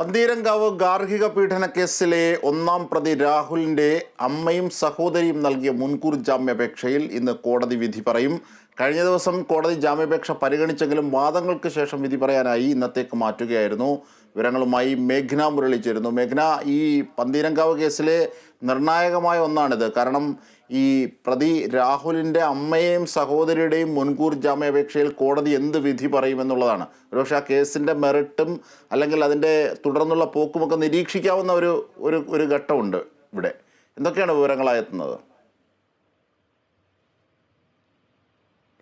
പന്തീരങ്കാവ് ഗാർഹിക പീഡന കേസിലെ ഒന്നാം പ്രതി രാഹുലിന്റെ അമ്മയും സഹോദരിയും നൽകിയ മുൻകൂർ ജാമ്യാപേക്ഷയിൽ ഇന്ന് കോടതി വിധി പറയും. കഴിഞ്ഞ ദിവസം കോടതി ജാമ്യാപേക്ഷ പരിഗണിച്ചെങ്കിലും വാദങ്ങൾക്ക് ശേഷം വിധി പറയാനായി ഇന്നത്തേക്ക് മാറ്റുകയായിരുന്നു. വിവരങ്ങളുമായി മേഘ്ന മുരളി ചേരുന്നു. മേഘ്ന ഈ പന്തീരങ്കാവ് കേസിലെ നിർണായകമായ ഒന്നാണിത്. കാരണം ഈ പ്രതി രാഹുലിന്റെ അമ്മയെയും സഹോദരിയുടെയും മുൻകൂർ ജാമ്യാപേക്ഷയിൽ കോടതി എന്ത് വിധി പറയുമെന്നുള്ളതാണ്. ഒരുപക്ഷെ ആ കേസിന്റെ മെറിട്ടും അല്ലെങ്കിൽ അതിന്റെ തുടർന്നുള്ള പോക്കുമൊക്കെ നിരീക്ഷിക്കാവുന്ന ഒരു ഒരു ഒരു ഘട്ടമുണ്ട് ഇവിടെ. എന്തൊക്കെയാണ് വിവരങ്ങളായി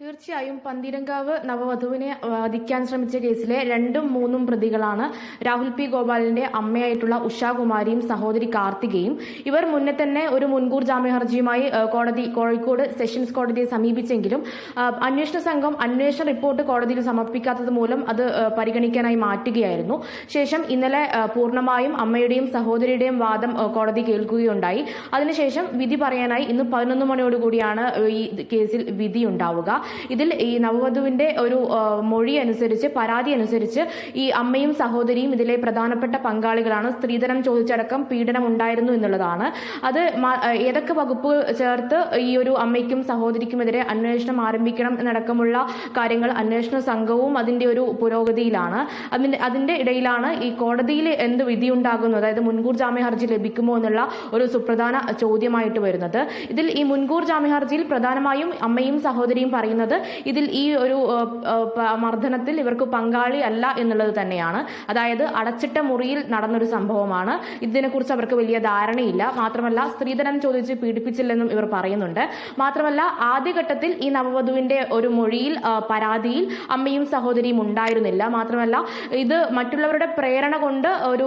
തീർച്ചയായും പന്തീരങ്കാവ് നവവധുവിനെ വധിക്കാൻ ശ്രമിച്ച കേസിലെ രണ്ടും മൂന്നും പ്രതികളാണ് രാഹുൽ പി ഗോപാലിന്റെ അമ്മയായിട്ടുള്ള ഉഷാകുമാരിയും സഹോദരി കാർത്തികയും. ഇവർ മുന്നേ തന്നെ ഒരു മുൻകൂർ ജാമ്യ ഹർജിയുമായി കോടതി കോഴിക്കോട് സെഷൻസ് കോടതിയെ സമീപിച്ചെങ്കിലും അന്വേഷണ സംഘം അന്വേഷണ റിപ്പോർട്ട് കോടതിയിൽ സമർപ്പിക്കാത്തത് മൂലം അത് പരിഗണിക്കാനായി മാറ്റുകയായിരുന്നു. ശേഷം ഇന്നലെ പൂർണമായും അമ്മയുടെയും സഹോദരിയുടെയും വാദം കോടതി കേൾക്കുകയുണ്ടായി. അതിനുശേഷം വിധി പറയാനായി ഇന്ന് പതിനൊന്ന് മണിയോടുകൂടിയാണ് ഈ കേസിൽ വിധി ഉണ്ടാവുക. ഇതിൽ ഈ നവവധുവിന്റെ ഒരു മൊഴി അനുസരിച്ച് പരാതി അനുസരിച്ച് ഈ അമ്മയും സഹോദരിയും ഇതിലെ പ്രധാനപ്പെട്ട പങ്കാളികളാണ്. സ്ത്രീധനം ചോദിച്ചടക്കം പീഡനം ഉണ്ടായിരുന്നു എന്നുള്ളതാണ്. അത് ഏതൊക്കെ വകുപ്പ് ചേർത്ത് ഈ ഒരു അമ്മയ്ക്കും സഹോദരിക്കുമെതിരെ അന്വേഷണം ആരംഭിക്കണം എന്നടക്കമുള്ള കാര്യങ്ങൾ അന്വേഷണ സംഘവും അതിന്റെ ഒരു പുരോഗതിയിലാണ്. അതിന്റെ അതിന്റെ ഇടയിലാണ് ഈ കോടതിയിൽ എന്ത് വിധി ഉണ്ടാകുന്നു അതായത് മുൻകൂർ ജാമ്യ ഹർജി ലഭിക്കുമോ എന്നുള്ള ഒരു സുപ്രധാന ചോദ്യമായിട്ട് വരുന്നത്. ഇതിൽ ഈ മുൻകൂർ ജാമ്യ ഹർജിയിൽ പ്രധാനമായും അമ്മയും സഹോദരിയും പറയുന്നത് ഇതിൽ ഈ ഒരു മർദ്ദനത്തിൽ ഇവർക്ക് പങ്കാളി അല്ല എന്നുള്ളത് തന്നെയാണ്. അതായത് അടച്ചിട്ട മുറിയിൽ നടന്നൊരു സംഭവമാണ്. ഇതിനെക്കുറിച്ച് അവർക്ക് വലിയ ധാരണയില്ല. മാത്രമല്ല സ്ത്രീധനം ചോദിച്ച് പീഡിപ്പിച്ചില്ലെന്നും ഇവർ പറയുന്നുണ്ട്. മാത്രമല്ല ആദ്യഘട്ടത്തിൽ ഈ നവവധുവിന്റെ ഒരു മൊഴിയിൽ പരാതിയിൽ അമ്മയും സഹോദരിയും ഉണ്ടായിരുന്നില്ല. മാത്രമല്ല ഇത് മറ്റുള്ളവരുടെ പ്രേരണ കൊണ്ട് ഒരു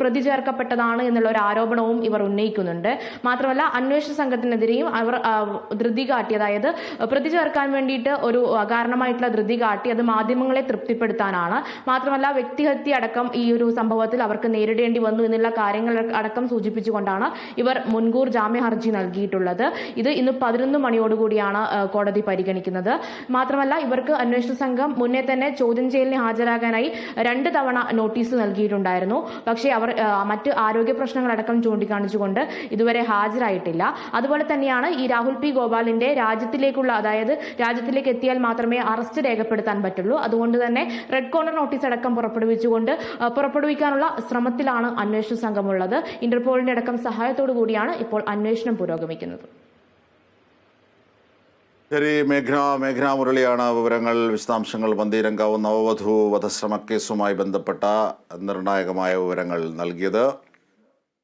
പ്രതി ചേർക്കപ്പെട്ടതാണ് എന്നുള്ള ഒരു ആരോപണവും ഇവർ ഉന്നയിക്കുന്നുണ്ട്. മാത്രമല്ല അന്വേഷണ സംഘത്തിനെതിരെയും അവർ ധൃതി കാട്ടി അതായത് പ്രതി ചേർക്കാൻ വേണ്ടിയിട്ട് ഒരു അകാരണമായിട്ടുള്ള ധൃതി കാട്ടി അത് മാധ്യമങ്ങളെ തൃപ്തിപ്പെടുത്താനാണ്. മാത്രമല്ല വ്യക്തിഹത്യ അടക്കം ഈ ഒരു സംഭവത്തിൽ അവർക്ക് നേരിടേണ്ടി വന്നു എന്നുള്ള കാര്യങ്ങൾ അടക്കം സൂചിപ്പിച്ചുകൊണ്ടാണ് ഇവർ മുൻകൂർ ജാമ്യ ഹർജി നൽകിയിട്ടുള്ളത്. ഇത് ഇന്ന് പതിനൊന്ന് മണിയോടുകൂടിയാണ് കോടതി പരിഗണിക്കുന്നത്. മാത്രമല്ല ഇവർക്ക് അന്വേഷണ സംഘം മുന്നേ തന്നെ ചോദ്യം ചെയ്യലിന് ഹാജരാകാനായി രണ്ട് തവണ നോട്ടീസ് നൽകിയിട്ടുണ്ടായിരുന്നു. പക്ഷേ അവർ മറ്റ് ആരോഗ്യ പ്രശ്നങ്ങളടക്കം ചൂണ്ടിക്കാണിച്ചുകൊണ്ട് ഇതുവരെ ഹാജരായിട്ടില്ല. അതുപോലെ തന്നെയാണ് ഈ രാഹുൽ പി ഗോപാലിന്റെ രാജ്യത്തിലേക്കുള്ള അതായത് രാജ്യത്തിലേക്ക് എത്തിയാൽ മാത്രമേ അറസ്റ്റ് രേഖപ്പെടുത്താൻ പറ്റുള്ളൂ. അതുകൊണ്ട് തന്നെ റെഡ് കോർണർ നോട്ടീസ് അടക്കം പുറപ്പെടുവിച്ചുകൊണ്ട് പുറപ്പെടുവിക്കാനുള്ള ശ്രമത്തിലാണ് അന്വേഷണ സംഘമുള്ളത്. ഇന്റർപോളിന്റെ അടക്കം സഹായത്തോടു കൂടിയാണ് ഇപ്പോൾ അന്വേഷണം പുരോഗമിക്കുന്നത്. ശരി മേഘ്ന മേഘ്ന മുരളിയാണ് വിവരങ്ങൾ വിശദാംശങ്ങൾ പന്തീരങ്കാവ് നവവധു വധശ്രമക്കേസുമായി ബന്ധപ്പെട്ട നിർണായകമായ വിവരങ്ങൾ നൽകിയത്.